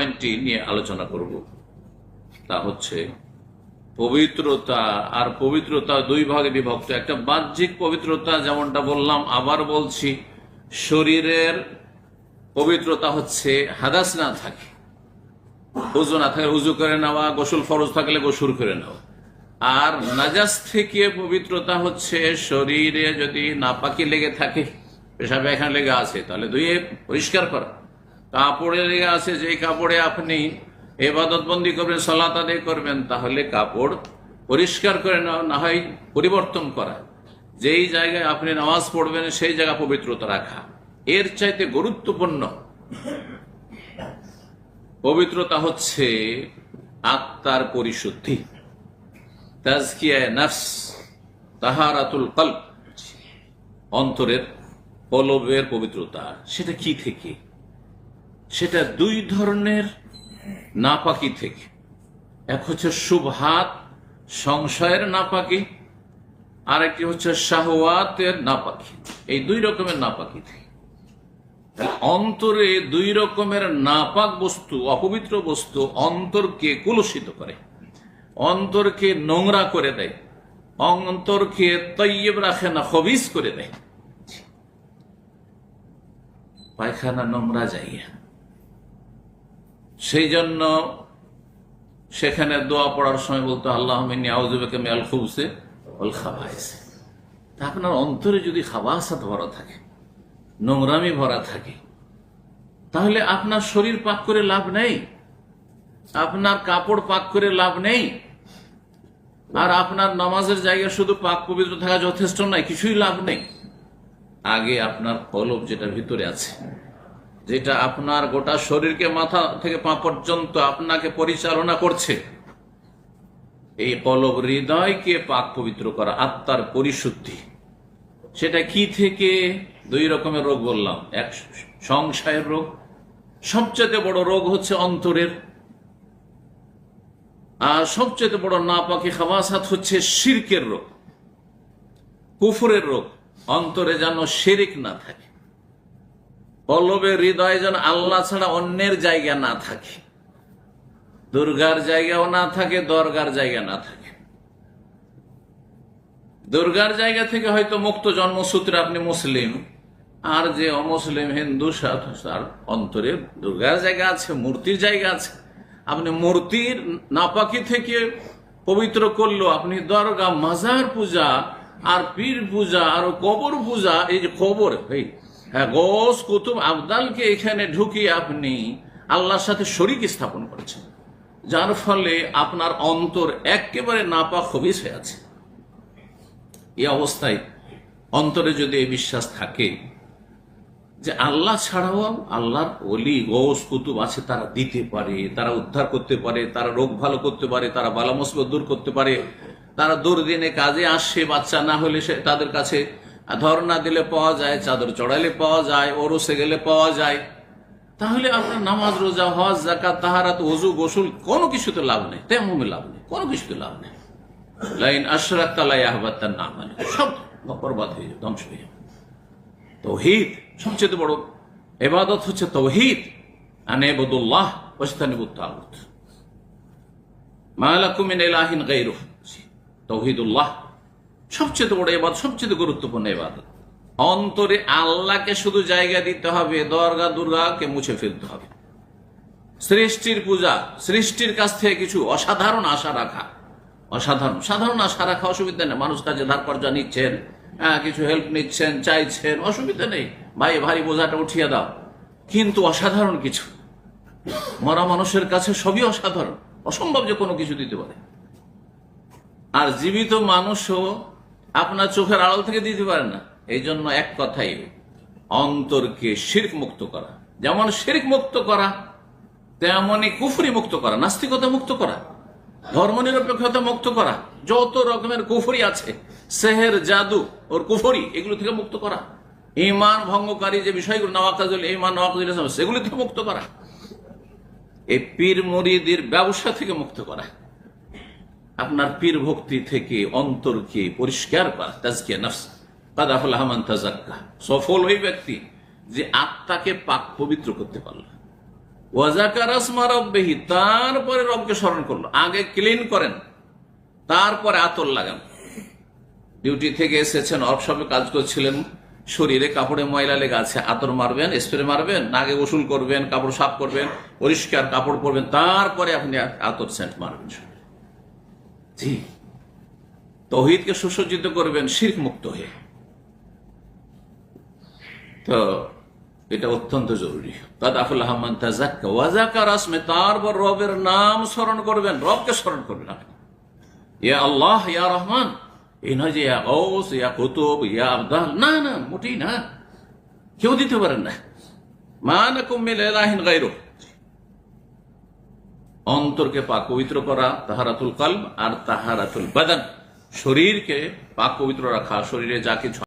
পয়েন্টটি নিয়ে আলোচনা করব। তা হচ্ছে, পবিত্রতা আর পবিত্রতা দুই ভাগে বিভক্ত। একটা বাহ্যিক পবিত্রতা, যেমনটা বললাম, আবার বলছি, শরীরের পবিত্রতা হচ্ছে হাদাস না থাকে। উজু না থাকলে উজু করে নেওয়া, গোসল ফরজ থাকলে গোসল করে নেওয়া আর নাজাস থেকে পবিত্রতা হচ্ছে শরীরে যদি নাপাকি লেগে থাকে, পেশাবে এখানে লেগে আছে, তাহলে ধুয়ে পরিষ্কার করা। কাপড়ে আছে যে কাপড়ে আপনি এবাদত বন্দি করবেন, সালাত আদায় করবেন, তাহলে কাপড় পরিষ্কার করে না হয় পরিবর্তন করা। যেই জায়গায় আপনি নামাজ পড়বেন, সেই জায়গা পবিত্রতা রাখা। এর চাইতে গুরুত্বপূর্ণ পবিত্রতা হচ্ছে আত্মার পরিশুদ্ধি। তাজকিয়ায় নাফস, তাহারাতুল কল্প অন্তরের কলবের পবিত্রতা। সেটা কি থেকে? সেটা দুই ধরনের নাপাকি থেকে। এক হচ্ছে শুভাত সংশয়ের নাপাকি আর একটি হচ্ছে শাহওয়াতের নাপাকি। এই দুই রকমের নাপাকি থেকে। অন্তরে দুই রকমের নাপাক বস্তু, অপবিত্র বস্তু অন্তরকে কুলসিত করে, অন্তরকে নোংরা করে দেয়, অন্তরকে তৈব রাখে না হবিস করে দেয়। পায়খানা নোংরা জায়গা সেই জন্য সেখানে দোয়া পড়ার সময় বলতো, আল্লাহ মেয়াল খুবসে ওল খাবাইছে তা আপনার অন্তরে যদি খাবাসাত ভরা থাকে, নোংরামি ভরা থাকে, তাহলে আপনার শরীর পাক করে লাভ নেই, আপনার কাপড় পাক করে লাভ নেই, আর আপনার নামাজের জায়গায় শুধু পাক পবিত্র থাকা যথেষ্ট নয়, কিছুই লাভ নেই। আগে আপনার কলব যেটা ভিতরে আছে যেটা আপনার গোটা শরীরকে মাথা থেকে পা পর্যন্ত আপনাকে পরিচালনা করছে। এই কলব হৃদয়কে পাক পবিত্র করা, আত্মার পরিশুদ্ধি। সেটা কি থেকে? দুই রকমের রোগ বললাম। এক সংশয়ের রোগ, সবচেয়ে বড় রোগ হচ্ছে অন্তরের। আর সবচেয়ে বড় না পাখি খাবাসাত হচ্ছে শিরকের রোগ, কুফুরের রোগ। অন্তরে যেন শিরিক না থাকে। কলবের হৃদয় যেন আল্লাহ ছাড়া অন্যের জায়গা না থাকে। দুর্গার জায়গাও না থাকে, দরগার জায়গা না থাকে। দুর্গার জায়গা থেকে হয়তো মুক্ত জন্মসূত্রে আপনি মুসলিম, আর যে অমুসলিম, হিন্দু তার অন্তরে দুর্গার জায়গা আছে, মূর্তির জায়গা আছে। আপনি মূর্তির নাপাকি থেকে পবিত্র করল, আপনি দরগা, মাজার পূজা, আর পীর পূজা, আর কবর পূজা, এই যে কবর হ্যাঁ গোস কুতুব, আবদালকে এখানে ঢুকিয়ে আপনি আল্লাহর সাথে শরিক স্থাপন করেছেন, যার ফলে আপনার অন্তর একেবারে নাপাক হবিস হয়ে আছে। এই অবস্থায় অন্তরে যদি এই বিশ্বাস থাকে যে আল্লাহ ছাড়াও আল্লাহর অলি গোস কুতুব আছে, তারা দিতে পারে, তারা উদ্ধার করতে পারে, তারা রোগ ভালো করতে পারে, তারা বালা দূর করতে পারে, তারা দুর্দিনে কাজে আসে, বাচ্চা না হলে সে তাদের কাছে ধর্ণা দিলে পাওয়া যায়, চাদর চড়াইলে পাওয়া যায়, ওরসে গেলে পাওয়া যায়। তাহলে আপনার নামাজ, রোজা, হজ জাকাত তাহারাত ওজু গোসল, কোনো কিছুতে লাভ নেই তেমন লাভ নেই, কোনো কিছুতে লাভ নেই। লাইন আশরাক তালাই আহবাদ তার নাম মানে সব বরবাদ হয়ে যাবে ধ্বংস হয়ে যাবে তৌহিদ সবচেয়ে বড় এবাদত হচ্ছে তৌহিদ। আনেবুল্লাহ ওস্তানিবুত্তাগুত মালাকুমিন এলাহিন গাইরুহ তৌহিদুল্লাহ সবচেয়ে বড় এবাদ সবচেয়ে গুরুত্বপূর্ণ এবাদত। অন্তরে আল্লাহকে শুধু জায়গা দিতে হবে, দরগা, দুর্গাকে মুছে ফেলতে হবে। সৃষ্টির পূজা, সৃষ্টির কাছ থেকে কিছু অসাধারণ আশা রাখা। অসাধারণ, সাধারণ আশা রাখা অসুবিধা নেই। মানুষ কাজে ধার কর্জা নিচ্ছেন হ্যাঁ কিছু হেল্প নিচ্ছেন, চাইছেন, অসুবিধা নেই। ভাই, ভারী বোঝাটা উঠিয়ে দাও। কিন্তু অসাধারণ কিছু। মরা মানুষের কাছে সবই অসাধারণ। অসম্ভব যে কোনো কিছু দিতে পারে। আর জীবিত মানুষও আপনার চোখের আড়াল থেকে দিতে পারে না। এই জন্য এক কথাই, অন্তরকে শির্ক মুক্ত করা। যেমন শির্ক মুক্ত করা তেমনই কুফরি মুক্ত করা, নাস্তিকতা মুক্ত করা ধর্ম নিরপেক্ষতা মুক্ত করা, যত রকমের কুফরি আছে, সেহের, জাদু, ওর কুফরি, এগুলো থেকে মুক্ত করা। ইমান ভঙ্গকারী যে বিষয়গুলো, নওয়াকাজুল ইমান, নওয়াকাজুল সেগুলি থেকে মুক্ত করা। এই পীর মরিদের ব্যবসা থেকে মুক্ত করা। আপনার পীর ভক্তি থেকে অন্তরকে পরিষ্কার করা, তাজকিয়া নফস। কাদাফুল আহমান তাজাক্কা। সফল ওই ব্যক্তি যে আত্মাকে পাক পবিত্র করতে পারল। ওয়াজাকার আসমা রব্বেহি, তারপরে রবকে স্মরণ করল। আগে ক্লিন করেন, তারপরে আতর লাগান। ডিউটি থেকে এসেছেন অর্কশপে কাজ করছিলেন, শরীরে কাপড়ে ময়লা লেগে আছে, আতর মারবেন, স্প্রে মারবেন নাগে গোসল করবেন, কাপড় সাফ করবেন, পরিষ্কার কাপড় পরবেন, তারপরে আপনি আতর সেন্ট মারবেন। জি। তহিদকে সুসজ্জিত করবেন শির্ক মুক্ত হয়ে। তো এটা অত্যন্ত জরুরি। তারপর রবের নাম স্মরণ করবেন, রবকে স্মরণ করবেন ইয়া আল্লাহ, ইয়া রহমান, এই নয় যে ইয়া গৌস ইয়া কুতুব, ইয়া আবদাল, না না, মোটেই না। কেউ দিতে পারেন না। মান কুমিল এলাহিন গাইরো অন্তরকে পাক পবিত্র করা, তাহারাতুল কাল আর তাহারাতুল বাদান। শরীরকে পাক পবিত্র রাখা, শরীরে যা কিছু